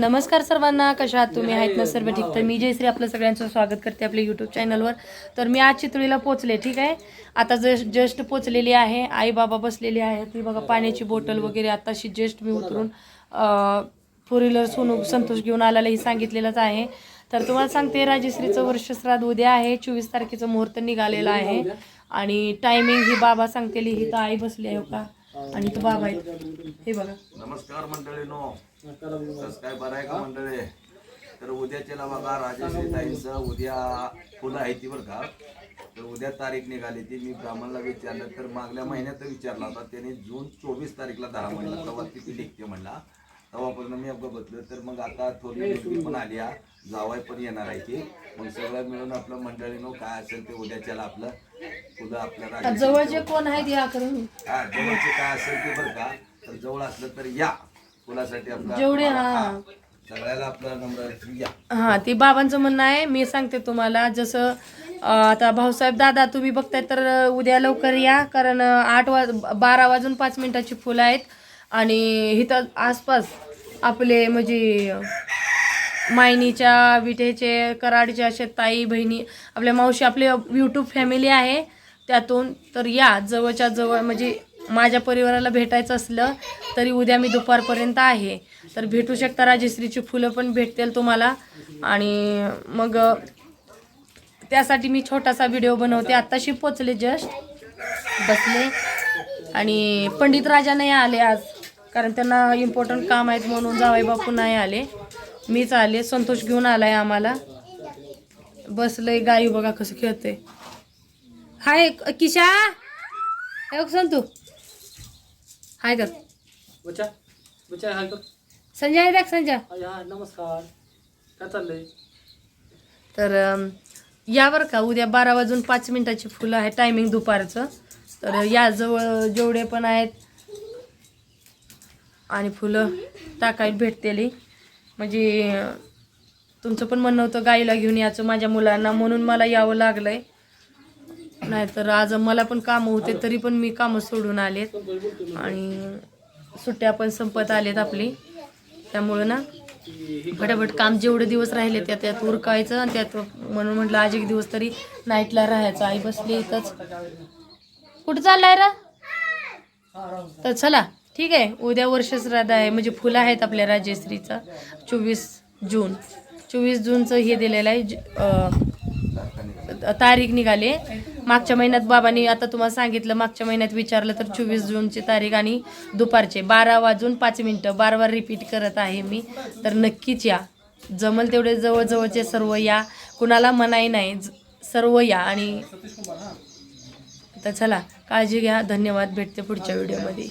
नमस्कार सर्वांना कशा आहात तुम्ही? आहेत ना सर्व ठीक? तर मी जयश्री आपलं सगळ्यांचं स्वागत करते आपल्या यूट्यूब चॅनलवर तर मी आज चितळीला पोचले ठीक आहे? आता जस्ट जस्ट पोचलेली आहे. आई बाबा बसलेले आहेत. ती बघा पाण्याची बॉटल वगैरे आताशी जस्ट मी उतरून फोर व्हीलर सोनू संतोष घेऊन आलेला ही सांगितलेलंच आहे. तर तुम्हाला सांगते राजश्रीचं वर्ष श्राद्ध उद्या आहे. चोवीस तारखेचं मुहूर्त निघालेलं आहे. आणि टायमिंग ही बाबा सांगतेली ही तर आई बसली आहे हो का? आणि तो बाबा आहे. हे बघा. नमस्कार मंडळीनो. कसं काय बरं आहे का मंडळी? तर उद्याच्याला बघा राजेश्री ताईंचं. उद्या फुलं आहे ती बरं का. तर उद्या तारीख निघाली ती. मी ब्राह्मणला विचारलं. तर मागल्या महिन्यात विचारला होता. त्याने जून चोवीस तारीखला धरा म्हणला तेव्हा किती लिखते म्हणला. तेव्हापासून मी अपघात बसलो तर मग आता थोडी मुलगी पण आली हा. जावाय पण येणार आहे ती. मग सगळं मिळून आपलं मंडळीनो काय असेल ते उद्याच्याला आपलं. फुलं आपल्या जवळचे कोण आहेत या करून. हा जवळचे काय असेल ते बरं का. तर जवळ असलं तर या. आपला जेवढे हा. सगळ्याला आपला नंबर या हा ते बाबांचं म्हणणं आहे मी सांगते तुम्हाला जसं अं, आता भाऊसाहेब दादा तुम्ही बघताय तर अं, उद्या लवकर या कारण अं, आठ वाज बारा वाजून पाच मिनिटाची फुलं आहेत. आणि इथं आसपास आपले म्हणजे मायनीच्या विटेचे कराडचे असे ताई बहिणी आपल्या मावशी आपले यूट्यूब फॅमिली आहे. त्यातून तर या जवळच्या जवळ म्हणजे माझ्या परिवाराला भेटायचं असलं तरी उद्या मी दुपारपर्यंत आहे. तर भेटू शकता राजश्रीची फुलं पण भेटतील तुम्हाला. आणि मग त्यासाठी मी छोटासा व्हिडिओ बनवते. आत्ताशी पोचले जस्ट. बसले. आणि पंडित राजा नाही आले आज कारण त्यांना इम्पॉर्टंट काम आहेत म्हणून जावाई बापू नाही आले. मीच आले. संतोष घेऊन आलाय आम्हाला. बसलंय गाई बघा कसं खेळते हाय किशा. संतू. हाय कर. बच्चा बच्चा हाय कर. संजय देख संजय. नमस्कार. काय चाललंय? तर अम, या बरं का उद्या बारा वाजून पाच मिनिटाची फुलं आहे टायमिंग दुपारचं. तर या जवळ जेवढे पण आहेत आणि फुलं टाकायला भेटतेली. म्हणजे तुमचं पण म्हणणं होतं गाईला घेऊन यायचं माझ्या मुलांना म्हणून मला यावं लागलंय. नाहीतर आज मला पण कामं होते तरी पण मी कामं सोडून आलेत. आणि सुट्ट्या पण संपत आलेत आपली. त्यामुळं ना फटाफट काम जेवढे दिवस राहिले त्या त्यात उरकायचं आणि त्यात म्हणून म्हटलं आज एक दिवस तरी नाईटला राहायचं. आई बसली इथंच. कुठं चाललाय रा? तर चला ठीक आहे. उद्या वर्ष श्राद्ध आहे. म्हणजे फुलं आहेत आपल्या राजेश्रीचं. चोवीस जून. चोवीस जूनचं हे दिलेलं आहे. ज- तारीख निघाली. मागच्या महिन्यात बाबांनी आता तुम्हाला सांगितलं मागच्या महिन्यात विचारलं तर चोवीस जूनची तारीख आणि दुपारचे. बारा वाजून पाच मिनटं. बार बार रिपीट करत आहे मी. तर नक्कीच या. जमल तेवढे जवळजवळचे सर्व या. कुणाला मनाई नाही सर्व या. आणि तर चला काळजी घ्या. धन्यवाद. भेटते पुढच्या व्हिडिओमध्ये.